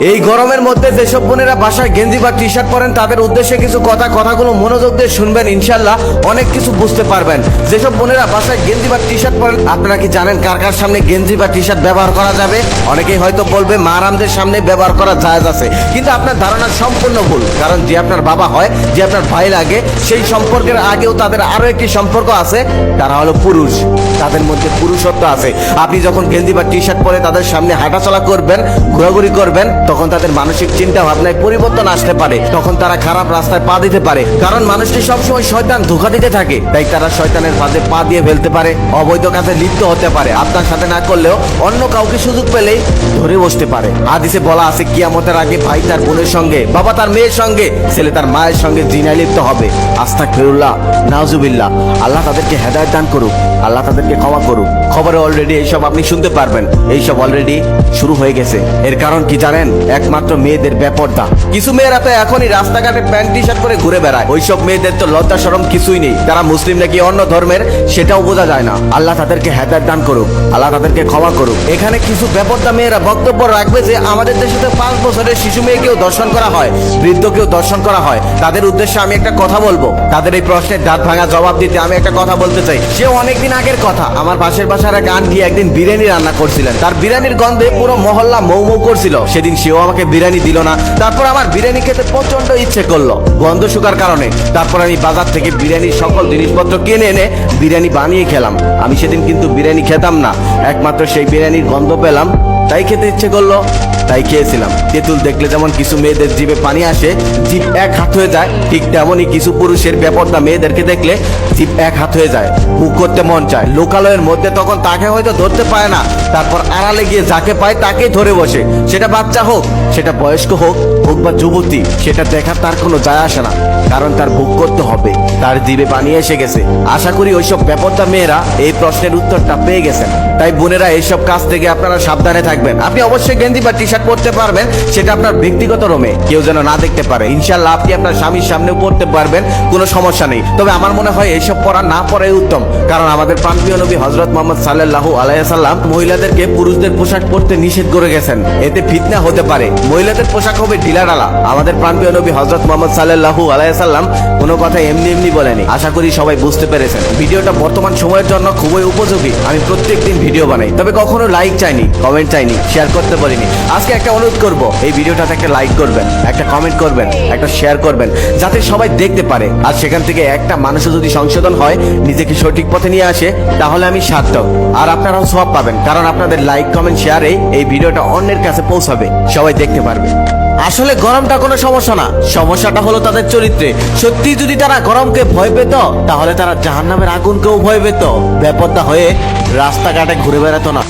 এই গরমের মধ্যে যেসব বোনেরা বাসায় গেঞ্জি বা টি শার্ট পরেন, তাদের উদ্দেশ্যে কিছু কথা, কথাগুলো মনোযোগ দিয়ে শুনবেন, ইনশাল্লাহ অনেক কিছু বুঝতে পারবেন। যেসব বোনেরা বাসায় গেঞ্জি বা টি শার্ট পরেন, আপনারা কি জানেন কার কার সামনে গেঞ্জি বা টি শার্ট ব্যবহার করা যাবে? অনেকেই হয়তো বলবে মারামদের সামনে ব্যবহার করা জায়েজ আছে। কিন্তু আপনার ধারণা সম্পূর্ণ ভুল, কারণ যে আপনার বাবা হয়, যে আপনার ভাই লাগে, সেই সম্পর্কের আগেও তাদের আরও একটি সম্পর্ক আছে। তারা হলো পুরুষ, তাদের মধ্যে পুরুষত্ব আছে। আপনি যখন গেঞ্জি বা টি শার্ট পরে তাদের সামনে হাঁটাচলা করবেন, ঘোরাঘুরি করবেন তখন তাদের মানসিক চিন্তা ভাবনায় পরিবর্তন আসতে পারে। তখন তারা খারাপ রাস্তায় পা দিতে পারে। কারণ মানুষটি সবসময় শয়তান ধোকা দিতে থাকে। তাই তারা শয়তানের ফাঁদে পা দিয়ে ফেলতে পারে। অবৈধ কাজে লিপ্ত হতে পারে। আপনার সাথে না করলেও অন্য কাউকে সুযোগ পেলেই ধরে বসতে পারে। আদিসে বলা আছে, কিয়ামতের আগে ভাই তার বোনের সঙ্গে, বাবা তার মেয়ের সঙ্গে, ছেলে তার মায়ের সঙ্গে জিনায় লিপ্ত হবে। আস্তা ফেরুল্লাহ নাজুবিল্লাহ আল্লাহ তাদেরকে হেদায়ত দান করুক। আল্লাহ তাদেরকে ক্ষমা করুক। খবরে অলরেডি এইসব আপনি শুনতে পারবেন। এইসব অলরেডি শুরু হয়ে গেছে। এর কারণ কি জানেন? একমাত্র মেয়েদের ব্যাপারটা কিছু মেয়েরা তো এখনই রাস্তাঘাটে প্যান্ট টি শার্ট পরে ঘুরে বেড়ায়। ওইসব মেয়েদের তো লজ্জা সরম কিছুই নেই। তারা মুসলিম নাকি অন্য ধর্মের, সেটাও বোঝা যায় না। আল্লাহ তাদেরকে হেদায়ত দান করুক, আল্লাহ তাদেরকে ক্ষমা করুক। এখানে কিছু ব্যাপারটা মেয়েরা বক্তব্য রাখবে যে, আমাদের দেশে তো পাঁচ বছরের শিশু মেয়েকেও দর্শন করা হয়, বৃদ্ধকেও দর্শন করা হয়। তাদের উদ্দেশ্যে আমি একটা কথা বলব। তাদের এই প্রশ্নের দাঁত ভাঙা জবাব দিতে আমি একটা কথা বলতে চাই। সে অনেকদিন আগের কথা। আমার পাশের বাসার এক আন্টি একদিন বিরিয়ানি রান্না করছিলেন। তার বিরিয়ানির গন্ধে পুরো মহল্লা মৌ মৌ করছিল। সেদিন সেও আমাকে বিরিয়ানি দিল না। তারপর আমার বিরিয়ানি খেতে প্রচণ্ড ইচ্ছে করল। গন্ধ শুকার কারণে। তারপর আমি বাজার থেকে বিরিয়ানির সকল জিনিসপত্র কিনে এনে বিরিয়ানি বানিয়ে খেলাম। আমি সেদিন কিন্তু বিরিয়ানি খেতাম না। একমাত্র সেই বিরিয়ানির গন্ধ পেলাম। তাই খেতে ইচ্ছে করল। তাই খেয়েছিলাম। তেঁতুল দেখলে যেমন কিছু মেয়েদের জিভে পানি আসে, জিভ এক হাত হয়ে যায়, ঠিক তেমনই কিছু পুরুষের ব্যাপারটা মেয়েদেরকে দেখলে জিভ এক হাত হয়ে যায় বুক করতে মন চায়। লোকালয়ের মধ্যে তখন তাকে হয়তো ধরতে পায় না, তারপর আড়ালে গিয়ে যাকে পায় তাকেই ধরে বসে। সেটা বাচ্চা হোক, সেটা বয়স্ক হোক হোক বা যুবতী, সেটা দেখার তার কোনো যায় আসে না, কারণ তার বুক করতে হবে, তার জিভে পানি এসে গেছে। আশা করি ওইসব ব্যাপারটা মেয়েরা এই প্রশ্নের উত্তরটা পেয়ে গেছেন। তাই বোনেরা, এইসব কাজ থেকে আপনারা সাবধানে থাকবেন। আপনি অবশ্যই গেঞ্জি বা টি শার্ট পরতে পারবেন, সেটা আপনার ব্যক্তিগত রোমে। কেউ যেন না দেখতে পারে। ইনশাল্লাহ আপনি আপনার স্বামীর সামনেও পড়তে পারবেন, কোনো সমস্যা নেই। তবে আমার মনে হয় এইসব পরা না পরাই উত্তম। কারণ আমাদের প্রান্তীয় নবী হজরত মোহাম্মদ সাল্লাল্লাহু আলাইসাল্লাম মহিলাদেরকে পুরুষদের পোশাক পরতে নিষেধ করে গেছেন। এতে ফিতনা হতে পারে। মহিলাদের পোশাক হবে ঢিলাঢালা আমাদের প্রান্তীয় নবী হজরত মোহাম্মদ সাল্লাল্লাহু আলাইসাল্লাম কোনো কথা এমনি এমনি বলেনি। আশা করি সবাই বুঝতে পেরেছেন। ভিডিওটা বর্তমান সময়ের জন্য খুবই উপযোগী। আমি প্রত্যেকদিন ভিডিও বানাই। তবে কখনো লাইক চাইনি কমেন্ট চাইনি শেয়ার করতে পারিনি আজকে একটা অনুরোধ করব, এই ভিডিওটাতে একটা লাইক করবেন, একটা কমেন্ট করবেন, একটা শেয়ার করবেন, যাতে সবাই দেখতে পারে। আর সেখান থেকে একটা মানুষও যদি সংশোধন হয়, নিজেকে সঠিক পথে নিয়ে আসে, তাহলে আমি সার্থক। আর আপনারাও সব পাবেন, কারণ আপনাদের লাইক কমেন্ট শেয়ারে এই ভিডিওটা অন্যের কাছে পৌঁছাবে, সবাই দেখতে পারবে। আসলে গরমটা কোনো সমস্যা না, সমস্যাটা হলো তাদের চরিত্রে। সত্যি যদি তারা গরমকে ভয় পেত, তাহলে তারা জাহান্নামের আগুনকেও ভয় পেত। ব্যাপারটা হয়ে রাস্তাঘাটে ঘুরে বেড়াতো না।